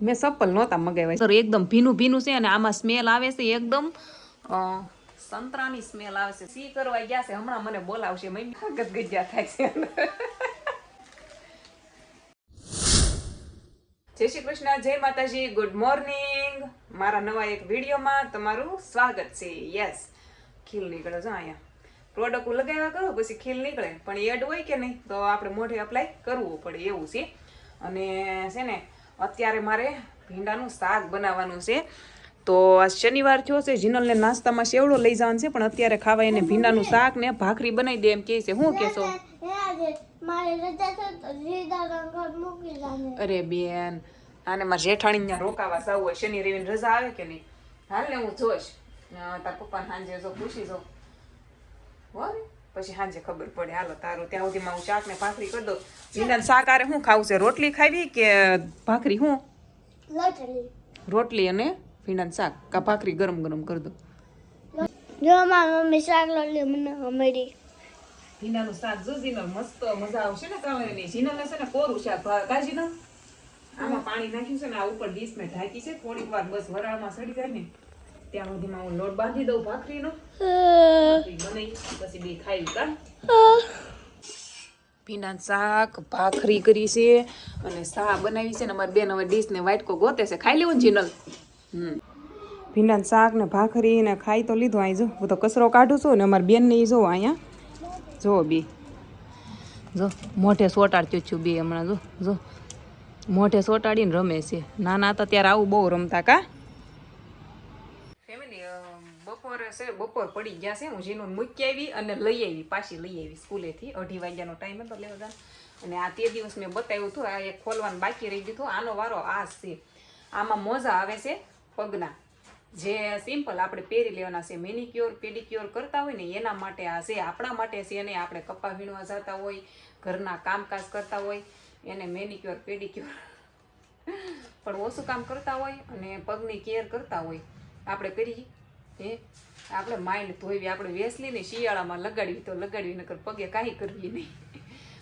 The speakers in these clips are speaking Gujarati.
મેં ચપ્પલ નહોતા મગાવ્યા. સર એકદમ ભીનું ભીનું છે અને આમાં સ્મેલ આવે છે એકદમ સંતરાની સ્મેલ આવે છે. સી કરવા ગયા છે હમણાં મને બોલાવશે મમ્મી. ગદગજ્યા થાય છે. જય શ્રી કૃષ્ણ જય માતાજી ગુડ મોર્નિંગ મારા નવા એક વિડીયોમાં તમારું સ્વાગત છે. યસ ખીલ નીકળે છે અહીંયા. પ્રોડક્ટ લગાવ્યા કરો પછી ખીલ નીકળે. પણ એડ હોય કે નહીં તો આપણે મોઢે અપ્લાય કરવું પડે એવું છે. અને છે ને, અત્યારે મારે ભીંડાનું શાક બનાવવાનું છે. તો શનિવાર થયો છે, જીનલને નાસ્તામાં શેવડો લઈ જવાનું છે, પણ અત્યારે ખાવા એને ભીંડાનું શાક ને ભાખરી બનાવી દે એમ કહે છે. શું કહેશો અરે બેન, આને મારા જેઠાણી રોકાવા સાવ હોય, શનિ રવિની રજા આવે કે નહીં? હાલ ને હું જોઈશ. તાર પપ્પાને સાંજે જો પૂછી જો હો ને? પછી સાંજે ખબર પડે. હાલો તારું ત્યાં સુધીમાં હું શાક ને ભાખરી કરી દઉં. ભીંડાનું શાક આરે શું ખાવું છે? રોટલી ખાવી કે ભાખરી શું રોટલી. અને ભીંડા શાક. કા ભાખરી ગરમ ગરમ કરી દો જો મારી મમ્મી શાક લટલી મને અમેરી ભીંડાનું શાક જો જીનલ મસ્ત મજા આવશે ને કાવરની. જીનલ છે ને કોરું શાક ભાવે કા આમાં પાણી નાખ્યું છે ને આ ઉપર ડીશ મેં ઢાંકી છે. થોડીક વાર બસ વરાળમાં સડી જાય ને. ત્યાં સુધીમાં હું લોટ બાંધી દઉં ભાખરીનો. બનાવી પછી બે ખાઈ કા. ભીંડાનું શાક ભાખરી કરી છે અને શા બનાવી છે ને અમારી બેન હવે ડીશ ને વાટકો ગોતે છે. ખાઈ લેવું જીનલ હમ. ભીંડાનું શાક ને ભાખરી ને ખાઈ તો લીધો અહીં જો. હું તો કચરો કાઢું છું ને અમારી બેન ને જો અહીંયા. જો બી. જો મોઢે સોટાડતી છું બે હમણાં જો જો. મોઢે સોટાડીને રમે છે. નાના હતા ત્યારે આવું બહુ રમતા કા ફેમિલી છે, બપોર પડી ગયા છે, હું જીનું મૂકી આવી અને લઈ આવી, પાછી લઈ આવી સ્કૂલેથી. અઢી વાગ્યાનો ટાઈમ હતો લેવા. અને આ તે દિવસ મેં બતાવ્યું હતું, આ એક ખોલવાનું બાકી રહી ગયું હતું, આનો વારો આ છે. આમાં મોજા આવે છે પગના. જે સિમ્પલ આપણે પહેરી લેવાના છે મેનિક્યોર પેડિક્યોર કરતા હોય ને, એના માટે આ છે, આપણા માટે છે અને આપણે કપા વીણવા જતા હોય, ઘરના કામકાજ કરતા હોય, એને મેનિક્યોર પેડિક્યોર પણ ઓછું કામ કરતા હોય અને પગની કેર કરતા હોય. આપણે કરીએ હે? આપણે માઇન્ડ ધોઈવી, આપણે વેસલીને શિયાળામાં લગાડવી તો લગાડવી, નકર પગે કાંઈ કરવી નહીં.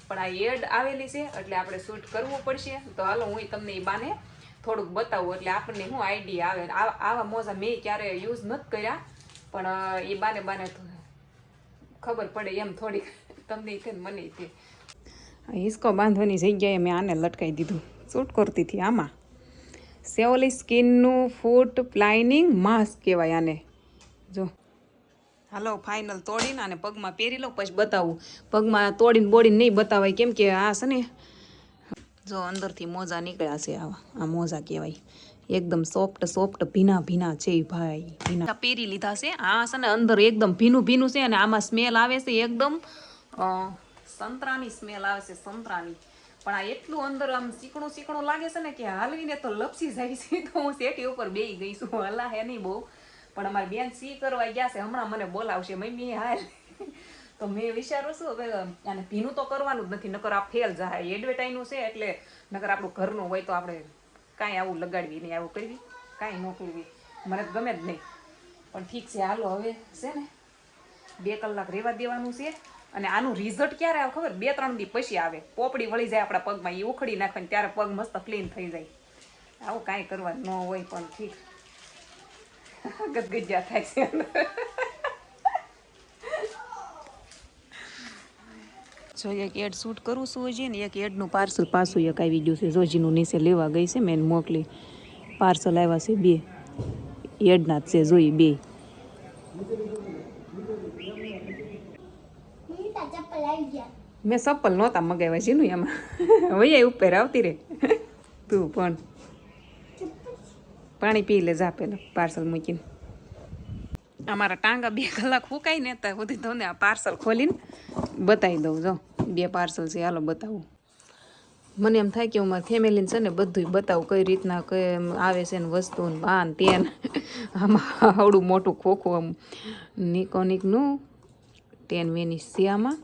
પણ આ એડ આવેલી છે, એટલે આપણે શૂટ કરવું પડશે. તો હાલો, હું તમને એ બાને થોડુંક બતાવું, એટલે આપણને શું આઈડિયા આવે. આવા મોજા મેં ક્યારે યુઝ નથી કર્યા, પણ એ બાને બાને ખબર પડે એમ થોડીક. તમને તે મને તે હિસકો બાંધવાની જગ્યાએ મેં આને લટકાવી દીધું. શૂટ કરતી હતી આમાં. સેવલી સ્કિનનું ફૂટ પ્લાઇનિંગ માસ્ક કહેવાય આને. જો. હાલો ફાઇનલ તોડીને અને પગમાં પહેરી લો પછી બતાવું. પગમાં તોડીને બોડીને નહીં બતાવાય, કેમ કે આ છે ને, જો અંદરથી મોજા નીકળ્યા છે આવા, આ મોજા કહેવાય. એકદમ સોફ્ટ સોફ્ટ ભીના ભીના છે ભાઈ, ભીના. પહેરી લીધા છે, આ છે ને અંદર એકદમ ભીનું ભીનું છે અને આમાં સ્મેલ આવે છે એકદમ સંતરાની સ્મેલ આવે છે, સંતરાની. પણ આ એટલું અંદર આમ ચીકણું ચીકણું લાગે છે ને કે હાલવીને તો લપસી જાય છે, તો હું શેઠી ઉપર બેસી ગઈ છું. હલા હે નહીં બહુ. પણ અમારી બેન સી કરવા ગયા છે. હમણાં મને બોલાવશે. મમ્મી, હાલ. તો મેં વિચારું છું હવે આને ભીનું તો કરવાનું જ નથી, નકર આ ફેલ જાય એડવર્ટાઈઝનું છે એટલે નકર આપણું ઘરનું હોય તો આપણે કાંઈ આવું લગાડવી નહીં આવું કરવી. કાંઈ ન કરવી. મને ગમે જ નહીં. પણ ઠીક છે, હાલો હવે છે ને, બે કલાક રહેવા દેવાનું છે. અને આનું રિઝલ્ટ ક્યારે આવે ખબર? બે, ત્રણ દી પછી આવે. પોપડી વળી જાય આપણા પગમાં. એ ઉખડી નાખવાની ત્યારે પગ મસ્ત ક્લીન થઈ જાય. આવું કાંઈ કરવા ન હોય, પણ ઠીક. ગદગજ્યા થાય છે એક એડ શૂટ કરું છું હજી ને, એક એડનું પાર્સલ પાછું એક આવી ગયું છે. જોજીનું નીચે લેવા ગઈ છે, મેં મોકલી. પાર્સલ આવ્યા છે બે. એડના જ છે, જોઈ બે. મેં ચપ્પલ નહોતા મગાવ્યા છે એમાં વૈયા ઉપર આવતી રે તું પણ. પાણી પી લે, જા પેલા પાર્સલ મૂકીને. અમારા ટાંગા બે કલાક ફૂકાઈ ને ત્યાં સુધી તમને આ પાર્સલ ખોલીને બતાવી દઉં, જો. બે પાર્સલ છે, હાલો બતાવું. મને એમ થાય કે હું મારી ફેમિલીને છે ને બધું બતાવું કઈ રીતના કઈ આવે છે ને વસ્તુ ને આ તેન. આમાં આવડું મોટું ખોખું આમ નિકોનિકનું ટેન વેની છે આમાં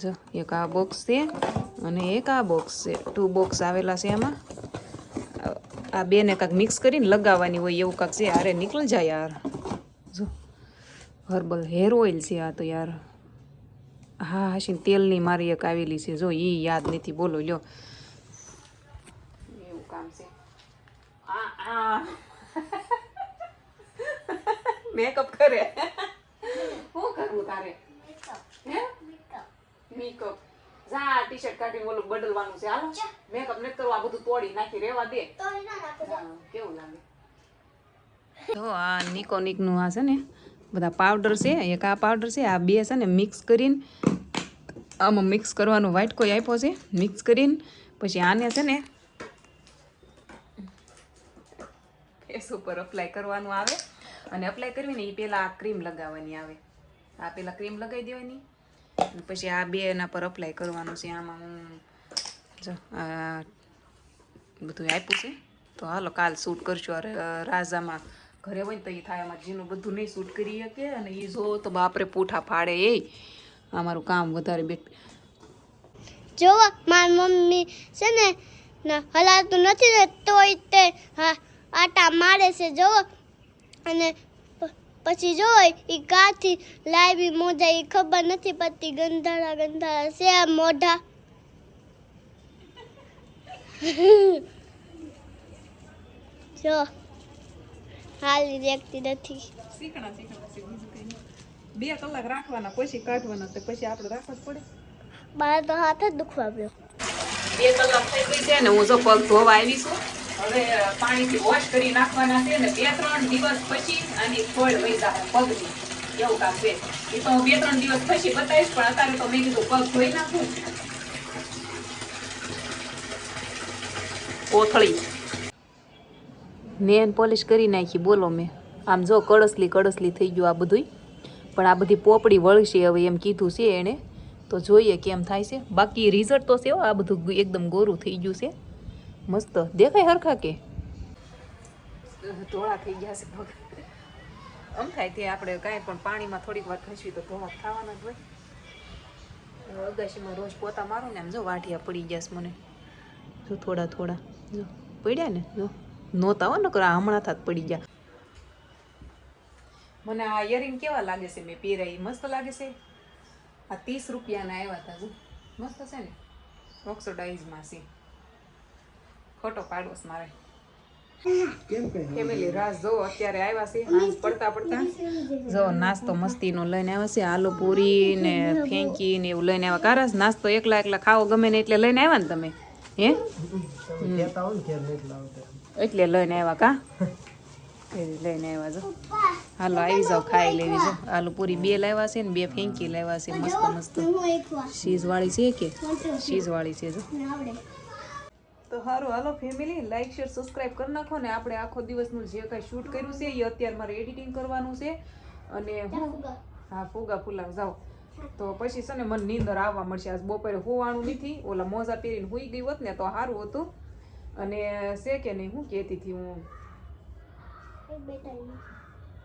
જો, એક આ બોક્સ છે અને એક આ બોક્સ છે. ટુ બોક્સ આવેલા છે એમાં આ- બેને કાંક મિક્સ કરીને લગાવવાની હોય એવું કાંક છે અરે નીકળ જાય યાર. જો હર્બલ હેર ઓઇલ છે આ તો યાર. હા હાશીન તેલની મારી એક આવેલી છે. જો એ યાદ નથી બોલો લ્યો. એવું કામ છે. મેકઅપ કરે. શું કરવું તારે? મેકઅપ મેકઅપ જા ટી શર્ટ કાઢી ઓલું બદલવાનું છે. હાલો મેકઅપ નથી કરવું આ બધું તોડી નાખી રેવા દે. કેવું લાગે? તો આ નિકોનિકનું આ છે ને બધા પાવડર છે એક આ પાવડર છે આ બે છે ને મિક્સ કરીને આમાં મિક્સ કરવાનું વ્હાઈટ કોઈ આપ્યો છે મિક્સ કરીને પછી આને છે ને ફેસ ઉપર અપ્લાય કરવાનું આવે. અને અપ્લાય કરવી ને એ પહેલાં આ ક્રીમ લગાવવાની આવે. આ પહેલાં ક્રીમ લગાવી દેવાની. પછી આ બે એના પર અપ્લાય કરવાનું છે, આમાં હું જો બધું આપ્યું છે. તો હાલો, કાલ શૂટ કરશું. અરે, રાજામાં ઘરે હોય ને તો એ થાય, અમારે જીનું બધું નહીં શૂટ કરી શકે અને એ જો તો બાપરે પૂઠા ફાડે એ. અમારું કામ વધારે બેટ જો, મારી મમ્મી છે ને હલાતું નથી ને તોય તે આટા મારે છે, જો. અને પછી જોવો એ કાથી લાવી મોજા એ ખબર નથી પડતી ગંધારા ગંધારા છે આ મોઢા. જો હાલી દેખતી નથી. શીખણા બે કલાક રાખવાના પછી કાઢવાના તો પછી આપણે રાખવા જ પડે. મારા તો હાથ જ દુખવા પડ્યો બે કલાક થઈ ગઈ છે ને હું જો પગ ધોવા આવી છું. હવે પાણીથી વોશ કરી નાખવાના છે ને બે ત્રણ દિવસ પછી આની ફળ વૈસા પગની. એવું કામ છે. એ તો હું બે ત્રણ દિવસ પછી બતાવીશ પણ અત્યારે તો મેં કીધું પગ ધોઈ નાખું. કોથળી. નેન પોલિશ કરી નાખી બોલો મેં. આમ જો કડસલી કડસલી થઈ ગયું આ બધુંય. પણ આ બધી પોપડી વળશે હવે એમ કીધું છે એણે. તો જોઈએ કેમ થાય છે. બાકી રિઝલ્ટ તો છે હો, આ બધું એકદમ ગોરું થઈ ગયું છે. મસ્ત. દેખાય હરખા કે? ધોળા થઈ ગયા છે આમ થાય તે આપણે કાંઈ પણ પાણીમાં થોડીક વાર ખસવી તો ધોળા થવાના જ હોય. અગાશીમાં રોજ પોતા મારું ને આમ જો વાઢિયા પડી ગયા છે મને. જો થોડા થોડા. જો, પડ્યા ને? જો, નહોતા હો, નકર હમણાં થાત પડી ગયા. મને આ ઇયરિંગ કેવા લાગે છે? મેં પહેરાઈ મસ્ત લાગે છે. આ ત્રીસ રૂપિયાના આવ્યા હતા જો. મસ્ત છે ને? ઓક્સોડાઇઝમાં છે. ખોટો પાડોશ મારે. ફેમિલી રાસ જો અત્યારે આવ્યા છે હાંસ પડતા પડતા. જો નાસ્તો મસ્તીનો લઈને આવ્યા છે આલુ પૂરી ને ફેંકી ને એવું લઈને આવ્યા. કારસ નાસ્તો એકલા એકલા ખાવો ગમે ને એટલે લઈને આવ્યા ને તમે? હે? એટલે લઈને આવ્યા કા? એ લઈને આવ્યા જો. હાલો આવી જાવ ખાઈ લેવી જો. આલુ પૂરી બે લાવ્યા છે ને બે ફેંકી લાવ્યા છે મસ્ત મસ્ત. હું વાળી છે કે? શીઝવાળી છે જો. આવડે. તો સારું હાલો ફેમિલી લાઈક શેર સબસ્ક્રાઈબ કરી નાખો ને આપણે આખો દિવસનું જે કાંઈ શૂટ કર્યું છે એ અત્યારે મારે એડિટિંગ કરવાનું છે. અને હું હા ફુગા ફુલાવ જાઓ. તો પછી છે ને મને નીંદર આવવા મળશે. આજ બપોરે હોવાનું નથી. ઓલા મોજા પહેરીને હોઈ ગઈ હોત ને તો સારું હતું. અને છે કે નહીં હું કહેતી હતી હું.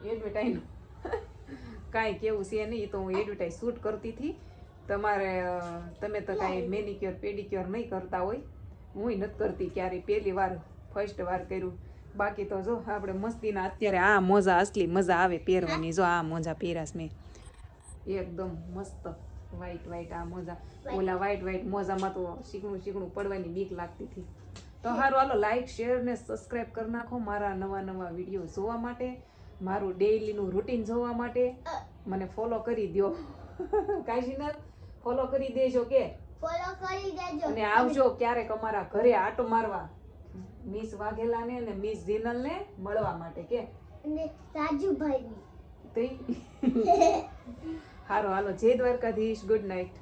એડવર્ટાઈઝ કાંઈ કેવું છે નહીં તો હું એડવર્ટાઈઝ શૂટ કરતી હતી. તમારે તમે તો કાંઈ મેનિક્યોર પેડિક્યોર નહીં કરતા હોય. હું નથી કરતી ક્યારેય. પહેલી વાર ફર્સ્ટ વાર કર્યું. બાકી તો જો આપણે મસ્તીના અત્યારે આ મોજા, અસલી મજા આવે પહેરવાની. જો આ મોજા પહેરાશ મેં. એકદમ મસ્ત વ્હાઈટ વ્હાઈટ આ મોજા. ઓલા વ્હાઈટ વ્હાઈટ મોજામાં તો શીકણું શીકણું પડવાની બીક લાગતી હતી. તો સારું હાલો લાઈક શેર ને સબસ્ક્રાઈબ કરી નાખો મારા નવા નવા વીડિયો જોવા માટે. મારું ડેઈલીનું રૂટીન જોવા માટે. મને ફોલો કરી દો કાશીનલ ફોલો કરી દેજો કે. ફોલો કરી દેજો. અને આવજો ક્યારેક અમારા ઘરે આટો મારવા. મિસ વાઘેલાને અને મિસ જીનલને મળવા માટે કે. અને રાજુભાઈ તે હારો હાલો. જય દ્વારકાધીશ. Good night